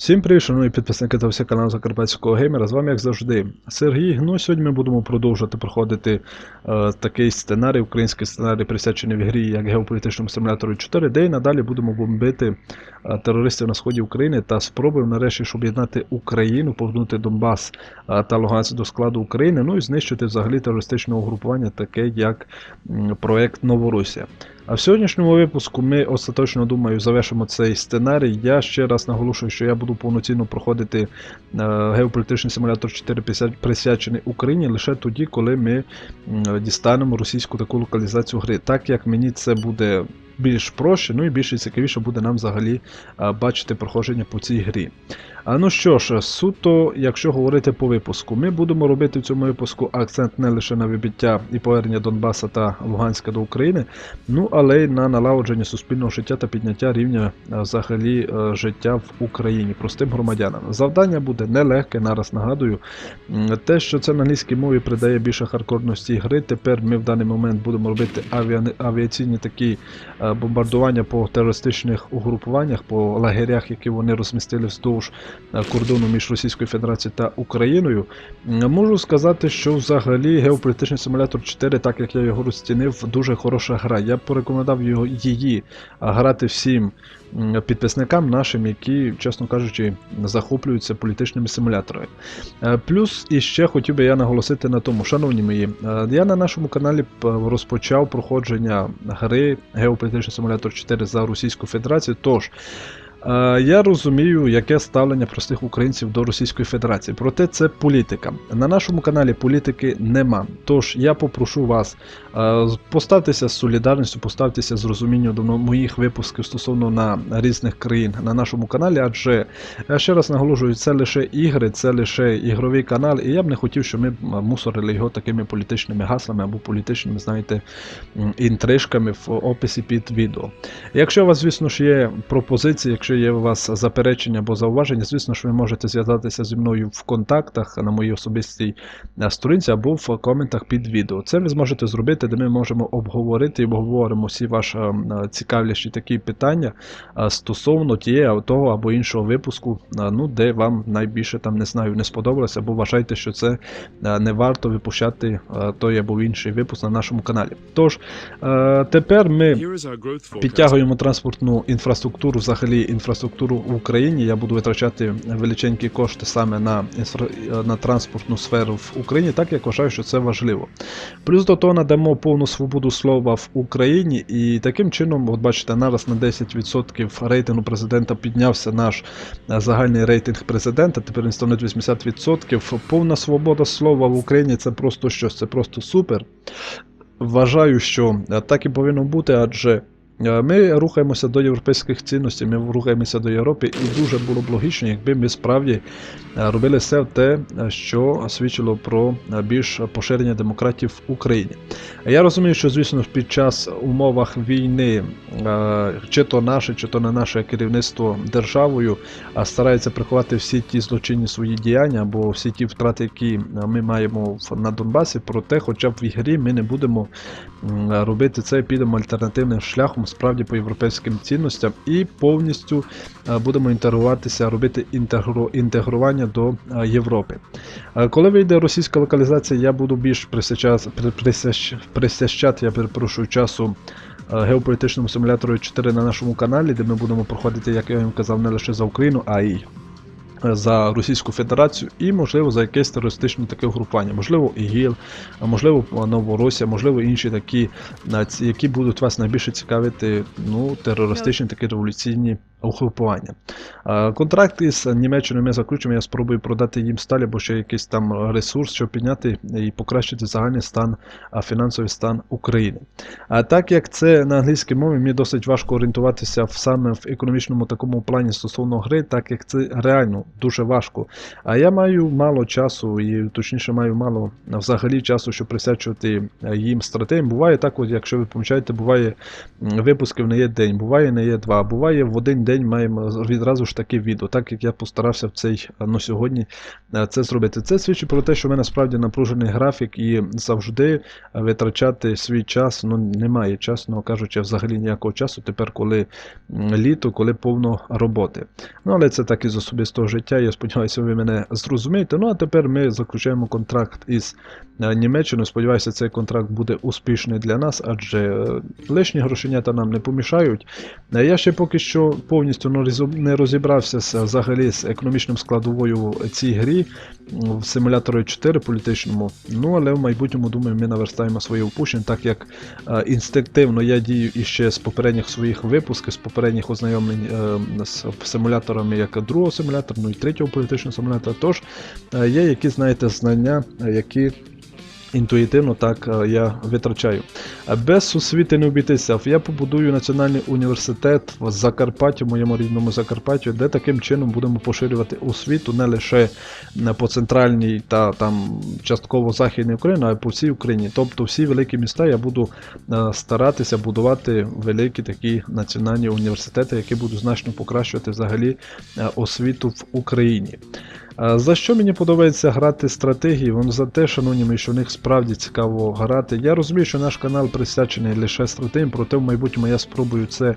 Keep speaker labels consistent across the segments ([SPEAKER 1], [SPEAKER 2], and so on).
[SPEAKER 1] Всім привіт, шановні підписники та всі каналу Закарпатського геймера. З вами, як завжди, Сергій. Ну, сьогодні ми будемо продовжувати проходити е, такий сценарій, український сценарій, присвячений в грі як геополітичному симулятору 4, де і надалі будемо бомбити е, терористів на сході України та спробуємо нарешті ж об'єднати Україну, повернути Донбас е, та Луганськ до складу України, ну і знищити взагалі терористичне угрупування, таке як м, проект Новоросія. А в сьогоднішньому випуску ми остаточно думаю завершимо цей сценарій. Я ще раз наголошую, що я буду повноцінно проходити е, геополітичний симулятор 4 присвячений Україні лише тоді, коли ми дістанемо російську таку локалізацію гри. Так як мені це буде більш проще, ну і більш цікавіше буде нам взагалі е, бачити проходження по цій грі. А ну що ж, суто, якщо говорити по випуску, ми будемо робити в цьому випуску акцент не лише на вибиття і повернення Донбаса та Луганська до України, ну але й на налагодження суспільного життя та підняття рівня е, взагалі е, життя в Україні простим громадянам. Завдання буде нелегке, нараз нагадую. Те, що це на англійській мові придає більше хардкорності гри. Тепер ми в даний момент будемо робити авіа- авіаційні такі е, бомбардування по терористичних угрупуваннях, по лагерях, які вони розмістили вздовж кордону між Російською Федерацією та Україною. Можу сказати, що взагалі геополітичний симулятор 4, так як я його розцінив, дуже хороша гра. Я б порекомендував його її а, грати всім підписникам нашим, які, чесно кажучи, захоплюються політичними симуляторами. Е, Плюс і ще хотів би я наголосити на тому, шановні мої, е, я на нашому каналі розпочав проходження гри Геополітичний симулятор 4 за Російську Федерацію. Тож. Е, Я розумію, яке ставлення простих українців до Російської Федерації. Проте це політика. На нашому каналі політики нема. Тож я попрошу вас е, поставтеся з солідарністю, поставтеся з розумінням до моїх випусків стосовно на різних країн на нашому каналі, адже я ще раз наголошую, це лише ігри, це лише ігровий канал, і я б не хотів, щоб ми мусорили його такими політичними гаслами або політичними, знаєте, інтрижками в описі під відео. Якщо у вас, звісно ж, є пропозиції, якщо є у вас заперечення або зауваження, звісно ж, ви можете зв'язатися зі мною в контактах на моїй особистій е, сторінці або в коментах під відео. Це ви зможете зробити, де ми можемо обговорити і обговоримо всі ваші е, цікавіші такі питання е, стосовно тієї того або іншого випуску, ну де вам найбільше там не знаю, не сподобалося, або вважаєте, що це не варто випущати той або інший випуск на нашому каналі. Тож тепер ми. Підтягуємо транспортну інфраструктуру, взагалі інфраструктуру в Україні. Я буду витрачати величенькі кошти саме на, інфра- на транспортну сферу в Україні, так як вважаю, що це важливо. Плюс до того надамо повну свободу слова в Україні, і таким чином, от бачите, нараз на 10% рейтингу президента піднявся наш е, загальний рейтинг президента. Тепер він становить 80%. Повна свобода слова в Україні це просто щось, це просто супер. Вважаю, що е, так і повинно бути, адже ми рухаємося до європейських цінностей, ми рухаємося до Європи, і дуже було б логічно, якби ми справді е, робили все те, е, що свідчило про е, більш поширення демократії в Україні. Я розумію, що звісно під час умовах війни, е, чи то наше, чи то не наше керівництво державою старається приховати всі ті злочинні свої діяння або всі ті втрати, які е, ми маємо на Донбасі. Проте, хоча б в ігрі ми не будемо робити це, підемо альтернативним шляхом справді по європейським цінностям і повністю е, будемо інтегруватися, робити інтегру, інтегрування до е, Європи. Е, Коли вийде російська локалізація, я буду більш присвячати, я перепрошую часу геополітичному симулятору 4 на нашому каналі, де ми будемо проходити, як я вам казав, не лише за Україну, а й за Російську Федерацію і, можливо, за якесь терористичне таке угрупування. Можливо, ІГІЛ, можливо, Новоросія, можливо, інші такі, які будуть вас найбільше цікавити, ну, терористичні такі революційні угрупування. Е, Контракт із Німеччиною ми заключимо, я спробую продати їм сталь або ще якийсь там ресурс, щоб підняти і покращити загальний стан, фінансовий стан України. А так як це на англійській мові, мені досить важко орієнтуватися в саме в економічному такому плані стосовно гри, так як це реально дуже важко. А я маю мало часу, і точніше маю мало взагалі часу, щоб присвячувати е, їм стратегіям. Буває так, от, якщо ви помічаєте, буває випусків не є день, буває не є два, буває в один день день маємо відразу ж таке відео, так як я постарався в цей ну, сьогодні е, це зробити. Це свідчить про те, що в мене справді напружений графік і завжди е, витрачати свій час. Ну немає, чесно кажучи, взагалі ніякого часу. Тепер, коли літо, коли повно роботи. Ну але це так із особистого життя. Я сподіваюся, ви мене зрозумієте. Ну а тепер ми заключаємо контракт із Німеччиною. Сподіваюся, цей контракт буде успішний для нас, адже е, лишні грошенята нам не помішають. Е, Я ще поки що повністю не розібрався взагалі з економічним складовою цій грі в симуляторі 4 політичному. Ну але в майбутньому думаю, ми наверстаємо свої упущення, так як е, інстинктивно я дію іще з попередніх своїх випусків, з попередніх ознайомлень з симуляторами, як другого симулятора, ну і третього політичного симулятора. Тож є якісь, знаєте, знання, які. Інтуїтивно так е, я витрачаю. А Без освіти не обійтися. Я побудую національний університет в Закарпатті, в моєму рідному Закарпаттю, де таким чином будемо поширювати освіту не лише е, по центральній та там частково західній Україні, а й по всій Україні. Тобто всі великі міста я буду е, старатися будувати великі такі національні університети, які будуть значно покращувати взагалі е, освіту в Україні. За що мені подобається грати стратегії? Воно за те, шановні що в них справді цікаво грати. Я розумію, що наш канал присвячений лише стратегіям, проте в майбутньому я спробую це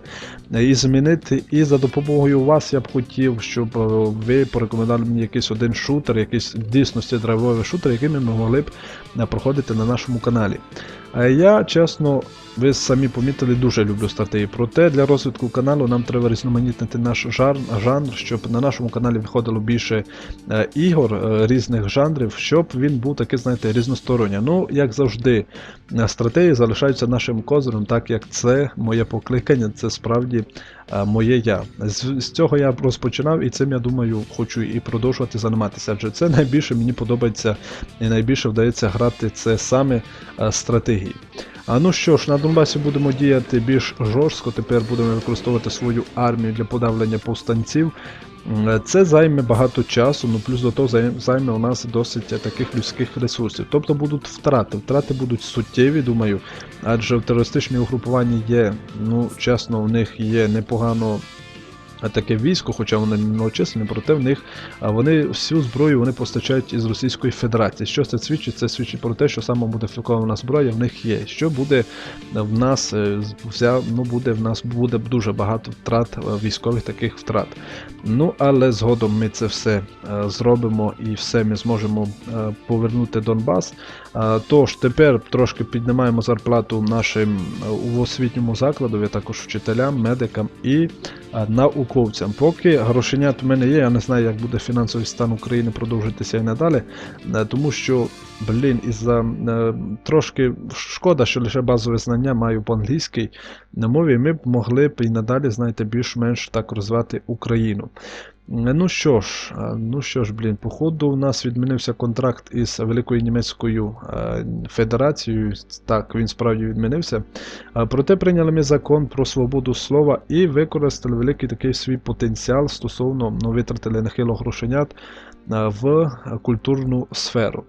[SPEAKER 1] е, і змінити. І за допомогою вас я б хотів, щоб е, ви порекомендували мені якийсь один шутер, якийсь дійсності драйвовий шутер, який ми могли б е, проходити на нашому каналі. Я, чесно, ви самі помітили, дуже люблю стратегії. Проте для розвитку каналу нам треба різноманітнити наш жанр, щоб на нашому каналі виходило більше е, ігор е, різних жанрів, щоб він був такий, знаєте, різносторонній. Ну, як завжди, е, стратегії залишаються нашим козирем, так як це моє покликання, це справді моє я. З, з цього я розпочинав, і цим я думаю, хочу і продовжувати займатися. Адже це найбільше мені подобається і найбільше вдається грати це саме е, стратегії. А ну що ж, на Донбасі будемо діяти більш жорстко. Тепер будемо використовувати свою армію для подавлення повстанців. Це займе багато часу, ну плюс до того займе у нас досить таких людських ресурсів. Тобто будуть втрати. Втрати будуть суттєві, думаю, адже в терористичній угрупуванні є, ну чесно, в них є непогано. Е, Таке військо, хоча вони малочисленні, проте в них вони всю зброю вони постачають із Російської Федерації. Що це свідчить? Це свідчить про те, що саме модифікована зброя в них є. Що буде в нас е, вся, ну буде в нас буде дуже багато втрат е, військових таких втрат. Ну але згодом ми це все е, зробимо і все ми зможемо е, повернути Донбас. Е, Тож тепер трошки піднімаємо зарплату нашим е, у освітньому закладу, також вчителям, медикам і е, науковцям. Поки грошенят в мене є, я не знаю, як буде фінансовий стан України продовжитися і надалі, е, тому що, блін, із-за е, трошки шкода, що лише базове знання маю по англійській на мові, ми б могли б і надалі, знаєте, більш-менш так розвивати Україну. Е, Ну що ж, е, ну що ж, блін, походу у нас відмінився контракт із Великою Німецькою е, Федерацією. Так, він справді відмінився. Проте прийняли ми закон про свободу слова і використали великий такий свій потенціал стосовно ну, витратили нехило грошенят в культурну сферу.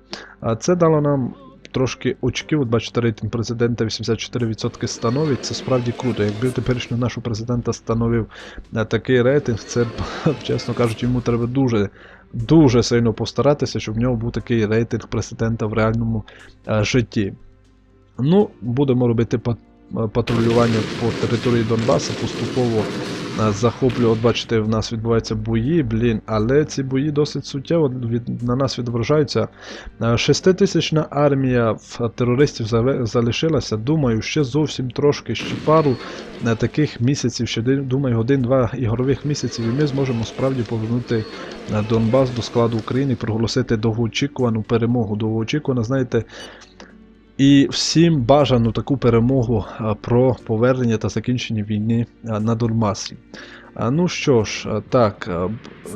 [SPEAKER 1] Це дало нам трошки очків. От бачите, рейтинг президента 84% становить. Це справді круто. Якби теперішнього нашого президента становив е, такий рейтинг, це, чесно кажучи, йому треба дуже. Дуже сильно постаратися, щоб в нього був такий рейтинг президента в реальному е, житті. Ну, будемо робити патрулювання по території Донбасу, поступово е, захоплювати. От бачите, в нас відбуваються бої, блін, але ці бої досить суттєво від, на нас відображаються. Е, Шеститисячна армія терористів залишилася. Думаю, ще зовсім трошки, ще пару е, таких місяців, ще думаю, один-два ігрових місяців, і ми зможемо справді повернути е, Донбас до складу України проголосити довгоочікувану перемогу. Довгоочікувана, знаєте. І всім бажану таку перемогу про повернення та закінчення війни на Донбасі. А, Ну що ж, так,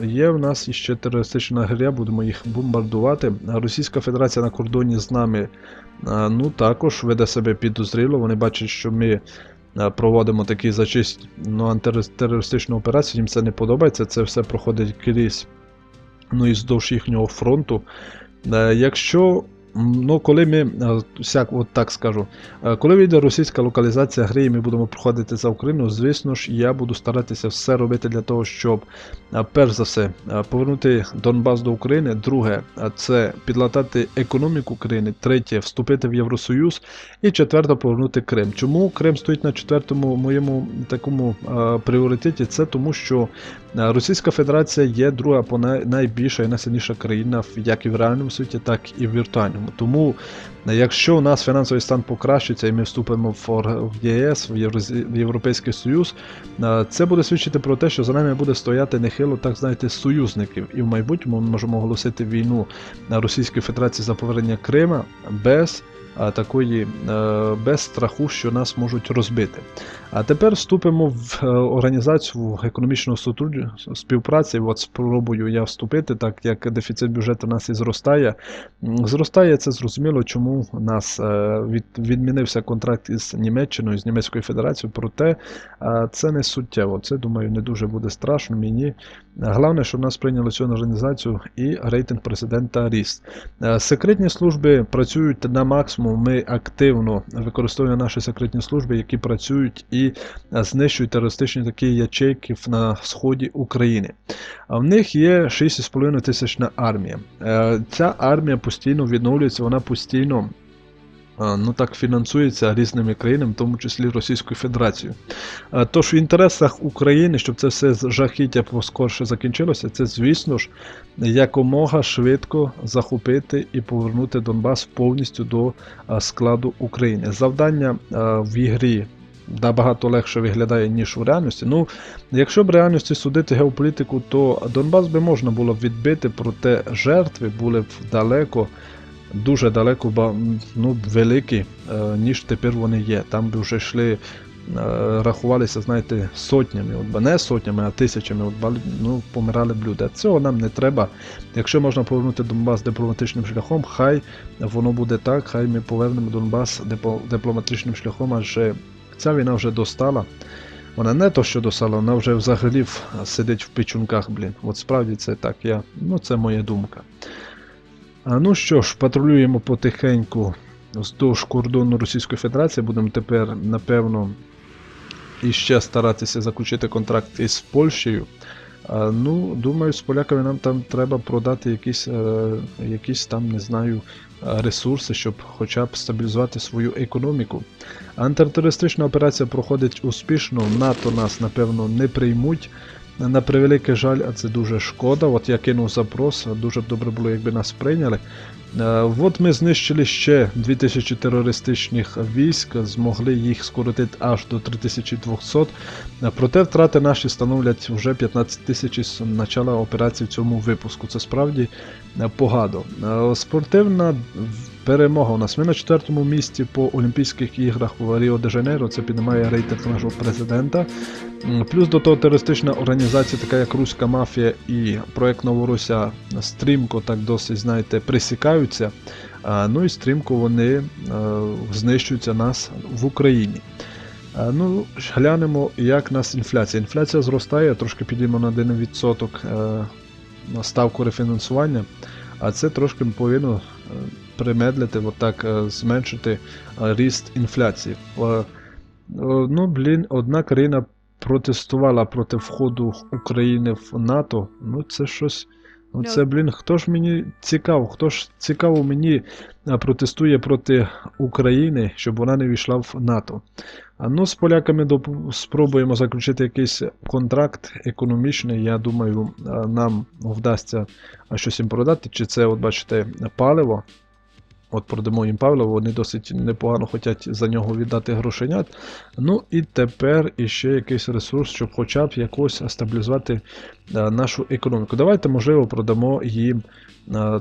[SPEAKER 1] є в нас іще терористична гря, будемо їх бомбардувати. Російська Федерація на кордоні з нами ну, також веде себе підозріло. Вони бачать, що ми проводимо такі зачист... ну, антитерористичну операцію, їм це не подобається. Це все проходить крізь ну, і здовж їхнього фронту. Е, Якщо Ну, коли ми, е, всяк, от так скажу, е, коли вийде російська локалізація гри, і ми будемо проходити за Україну, звісно ж, я буду старатися все робити для того, щоб, е, перш за все, повернути Донбас до України. Друге, це підлатати економіку України. Третє, вступити в Євросоюз. І четверте, повернути Крим. Чому Крим стоїть на четвертому моєму такому пріоритеті? Це тому, що Російська Федерація є друга по найбільша і найсильніша країна як і в реальному світі, так і в віртуальному. Тому, е, якщо у нас фінансовий стан покращиться і ми вступимо в, ЄС, в, Європейський Союз, е, це буде свідчити про те, що за нами буде стояти нехило, так знаєте, союзників. І в майбутньому ми можемо оголосити війну Російської Федерації за повернення Крима без такої е, без страху, що нас можуть розбити. А тепер вступимо в е, організацію економічного співпраці. От спробую я вступити, так як дефіцит бюджету у нас і зростає. Зростає це зрозуміло, чому нас е, від, відмінився контракт із Німеччиною, з Німецькою Федерацією, проте це не суттєво. Це думаю не дуже буде страшно мені. Головне, щоб нас прийняли цю організацію і рейтинг президента ріст. Е, Секретні служби працюють на максимум. Ми активно використовуємо наші секретні служби, які працюють і е, знищують терористичні такі ячейки на сході України. А в них є 6,5 тисячна армія. Ця армія постійно відновлюється, вона постійно. Ну так фінансується різними країнами, в тому числі Російською Федерацією. Тож в інтересах України, щоб це все жахіття поскорше закінчилося, це, звісно ж, якомога швидко захопити і повернути Донбас повністю до складу України. Завдання в ігрі набагато легше виглядає, ніж у реальності. Ну, якщо б реальності судити геополітику, то Донбас би можна було відбити, проте жертви були б далеко. Дуже далеко, ба- ну, великі, е, ніж тепер вони є. Там би вже йшли е, рахувалися, знаєте, сотнями, от, не сотнями, а тисячами, от, ну, помирали б люди. Цього нам не треба. Якщо можна повернути Донбас дипломатичним шляхом, хай воно буде так, хай ми повернемо Донбас дипломатичним шляхом, адже ця війна вже достала. Вона не то, що достала, вона вже взагалі сидить в печунках, блін. От справді це так, я, ну це моя думка. Ну що ж, патрулюємо потихеньку вздовж кордону Російської Федерації. Будемо тепер, напевно, іще старатися заключити контракт із Польщею. Ну, думаю, з поляками нам там треба продати якісь, е, якісь там, не знаю, ресурси, щоб хоча б стабілізувати свою економіку. Антитерористична операція проходить успішно. НАТО нас, напевно, не приймуть. На превеликий жаль, а це дуже шкода. От я кинув запрос, дуже добре було, якби нас прийняли. Е, От ми знищили ще 2000 терористичних військ, змогли їх скоротити аж до 3200. Е, Проте втрати наші становлять вже 15 тисяч з початку операції в цьому випуску. Це справді е, погано. Спортивна перемога у нас. Ми на четвертому місці по Олімпійських іграх в Ріо де Жанейро. Це піднімає рейтинг нашого президента. Плюс до того терористична організація, така як Руська мафія і проект Новоруся стрімко так досить, знаєте, присікаються. А, Ну і стрімко вони е, знищуються нас в Україні. Ну, глянемо, як нас інфляція. Інфляція зростає, трошки підіймо на 1% е, ставку рефінансування, а це трошки повинно е, примедлити, отак, зменшити ріст інфляції. Ну, блін, одна країна протестувала проти входу України в НАТО. Ну, це щось. Ну, це, блін, хто ж мені цікаво, хто ж цікаво мені протестує проти України, щоб вона не війшла в НАТО. А ну, з поляками доп- спробуємо заключити якийсь контракт економічний. Я думаю, нам вдасться щось їм продати. Чи це, от бачите, паливо. От продамо їм Павлова, вони досить непогано хочуть за нього віддати грошенят. Ну і тепер іще якийсь ресурс, щоб хоча б якось стабілізувати нашу економіку. Давайте, можливо, продамо їм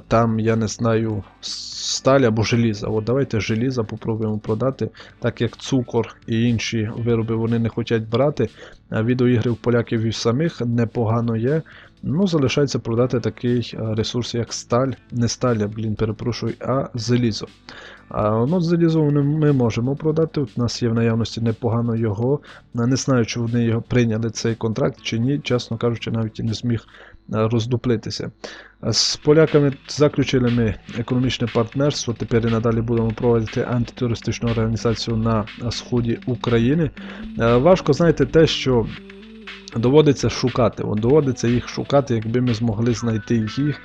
[SPEAKER 1] там, я не знаю, сталь або желіза. От давайте желіза попробуємо продати, так як цукор і інші вироби вони не хочуть брати. Відеоігри в поляків і самих непогано є. Ну, залишається продати такий е, ресурс, як сталь, не сталь, а, блін, перепрошую, а залізо. А ну, залізо ми- можемо продати. У нас є в наявності непогано його. Не знаю, чи вони його прийняли цей контракт чи ні. Чесно кажучи, навіть і не зміг роздуплитися. Е, З поляками заключили ми економічне партнерство. Тепер і надалі будемо проводити антитерористичну організацію на сході України. Е, Важко знаєте те, що доводиться шукати. От доводиться їх шукати, якби ми змогли знайти їх,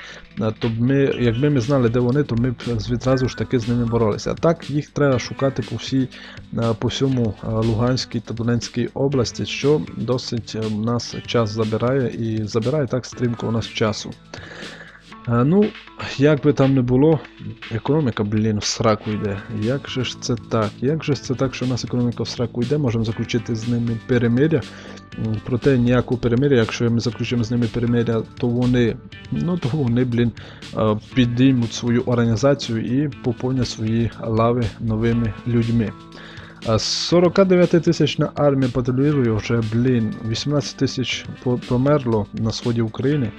[SPEAKER 1] то ми, якби ми знали, де вони, то ми б відразу ж таки з ними боролися. А так їх треба шукати по всій, по всьому Луганській та Донецькій області, що досить е, нас час забирає і забирає так стрімко у нас часу. Е, Ну, як би там не було, економіка, блін, в сраку йде. Як же ж це так? Як же ж це так, що у нас економіка в сраку йде, можемо заключити з ними перемиря. Проте ніякого перемиря, якщо ми заключимо з ними перемиря, то вони, ну то вони, блін, е, підіймуть свою організацію і поповнять свої лави новими людьми. 49 тисячна армія патрулює вже, блін, 18 тисяч померло на сході України.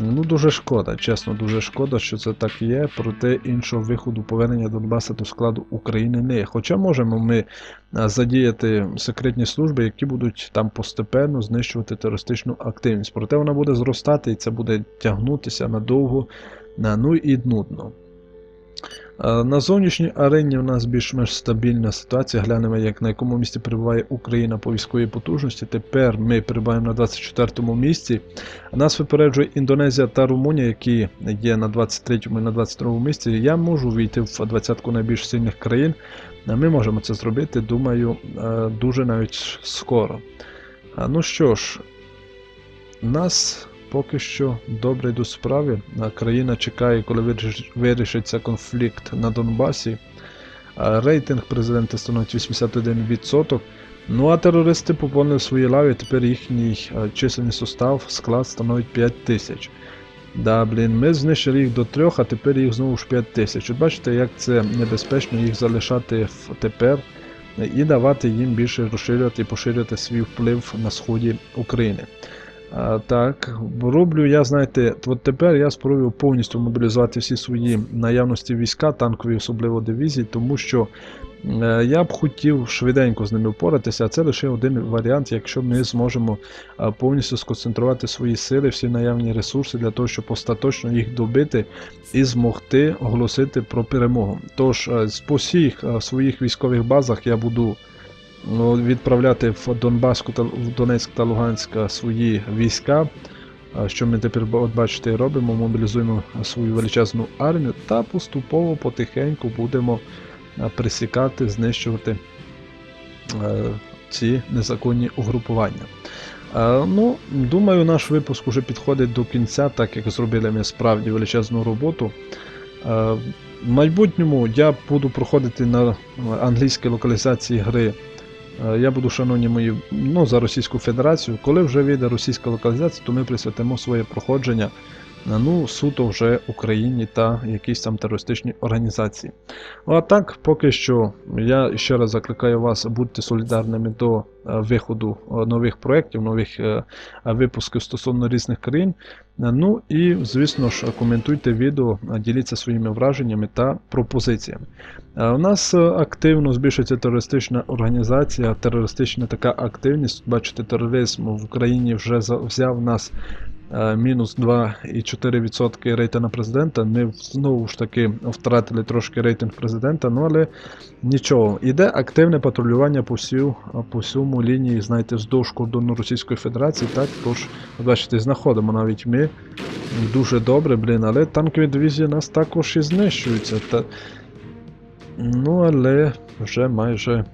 [SPEAKER 1] Ну, дуже шкода, чесно, дуже шкода, що це так є, проте іншого виходу повернення Донбаса до складу України не є. Хоча можемо ми задіяти секретні служби, які будуть там постепенно знищувати терористичну активність. Проте вона буде зростати і це буде тягнутися надовго, ну і нудно. На зовнішній арені у нас більш-менш стабільна ситуація. Глянемо, як на якому місці перебуває Україна по військовій потужності. Тепер ми перебуваємо на 24-му місці. Нас випереджує Індонезія та Румунія, які є на 23-му і на 22-му місці. Я можу війти в 20-ку найбільш сильних країн. Ми можемо це зробити, думаю, е, дуже навіть скоро. Ну що ж, нас поки що добре йдуть справи. Країна чекає, коли вирішиться конфлікт на Донбасі. Рейтинг президента становить 81%. Ну а терористи поповнили свої лави, тепер їхній е, чисельний состав, склад становить 5 тисяч. Да, блін, ми знищили їх до трьох, а тепер їх знову ж 5 тисяч. От бачите, як це небезпечно їх залишати тепер е, і давати їм більше розширювати і поширювати свій вплив на сході України. Так, роблю я, знаєте, от тепер я спробую повністю мобілізувати всі свої наявності війська, танкові, особливо дивізії, тому що е, я б хотів швиденько з ними впоратися, а це лише один варіант, якщо ми зможемо повністю сконцентрувати свої сили, всі наявні ресурси для того, щоб остаточно їх добити і змогти оголосити про перемогу. Тож е, по всіх е, своїх військових базах я буду відправляти в Донбаску та в Донецьк та Луганськ е, свої війська. Що ми тепер от бачите робимо, мобілізуємо свою величезну армію та поступово потихеньку будемо присікати, знищувати ці незаконні угрупування. Ну, думаю, наш випуск уже підходить до кінця, так як зробили ми справді величезну роботу. В майбутньому я буду проходити на англійській локалізації гри. Е, Я буду, шановні мої, ну, за Російську Федерацію. Коли вже вийде російська локалізація, то ми присвятимо своє проходження ну, суто вже Україні та якісь там терористичні організації. Ну, а так, поки що, я ще раз закликаю вас бути солідарними до е, виходу е, нових проєктів, нових е, випусків стосовно різних країн. Ну і, звісно ж, коментуйте відео, діліться своїми враженнями та пропозиціями. У нас активно збільшується терористична організація, терористична така активність. Бачите, тероризм в Україні вже взяв нас мінус 2,4% рейтинга президента. Ми знову ж таки втратили трошки рейтинг президента, ну але нічого. Іде активне патрулювання по, всю, по всьому лінії, знаєте, вздовж кордону Російської Федерації. Так, тож, бачите, знаходимо навіть ми. Дуже добре, блін, але танкові дивізії нас також і знищуються. Та... Ну, але вже майже.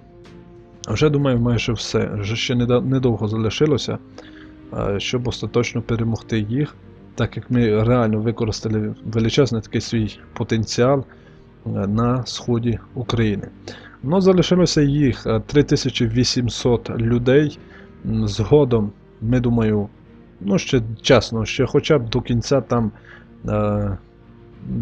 [SPEAKER 1] Вже думаю, майже все. Вже ще недовго залишилося, е, щоб остаточно перемогти їх, так як ми реально використали величезний такий свій потенціал е, на сході України. Ну, залишилося їх е, 3800 людей. Згодом, ми думаю, ну ще чесно, ще хоча б до кінця там. Е,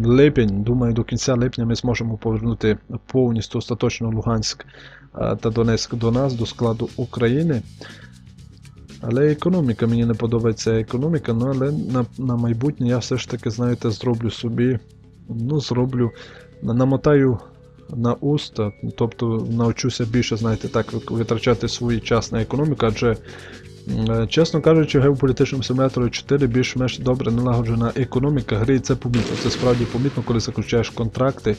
[SPEAKER 1] липень, думаю, до кінця липня ми зможемо повернути повністю остаточно Луганськ е, та Донецьк до нас, до складу України. Але економіка, мені не подобається економіка, ну але на, на майбутнє я все ж таки, знаєте, зроблю собі, ну, зроблю, намотаю на уста, тобто навчуся більше, знаєте, так, витрачати свій час на економіку, адже Чесно кажучи, геополітичному симуляторі 4 більш-менш добре налагоджена економіка гри, і це помітно. Це справді помітно, коли заключаєш контракти.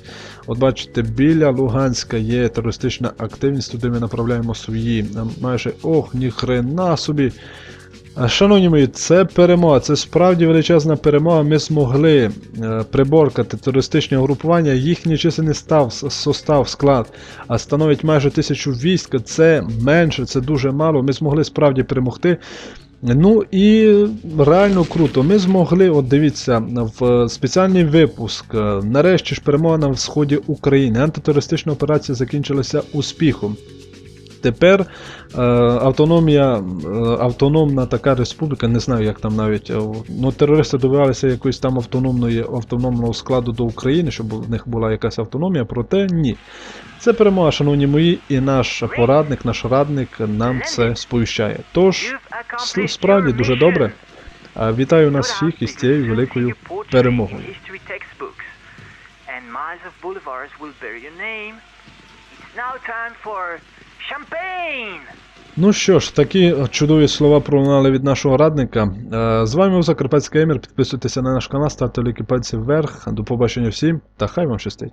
[SPEAKER 1] От бачите, біля Луганська є терористична активність, туди ми направляємо свої е, майже ох, ніхрена собі. Шановні мої, це перемога, це справді величезна перемога. Ми змогли е, приборкати терористичне угрупування, їхній численний став, состав, склад, становить майже тисячу військ. Це менше, це дуже мало. Ми змогли справді перемогти. Ну і реально круто. Ми змогли, от дивіться, в спеціальний випуск. Нарешті ж перемога на сході України. Антитерористична операція закінчилася успіхом. Тепер е, автономія, е, автономна така республіка, не знаю, як там навіть. е, Ну, терористи добивалися якоїсь там автономної, автономного складу до України, щоб в них була якась автономія, проте ні. Це перемога, шановні мої, і наш порадник, наш радник нам це сповіщає. Тож, справді дуже добре. Вітаю нас всіх із цією великою перемогою.
[SPEAKER 2] Now time for!
[SPEAKER 1] Ну що ж, такі чудові слова пролунали від нашого радника. Е, З вами був Закарпатський Емір. Підписуйтеся на наш канал, ставте ліки пальці вверх. До побачення всім та хай вам щастить.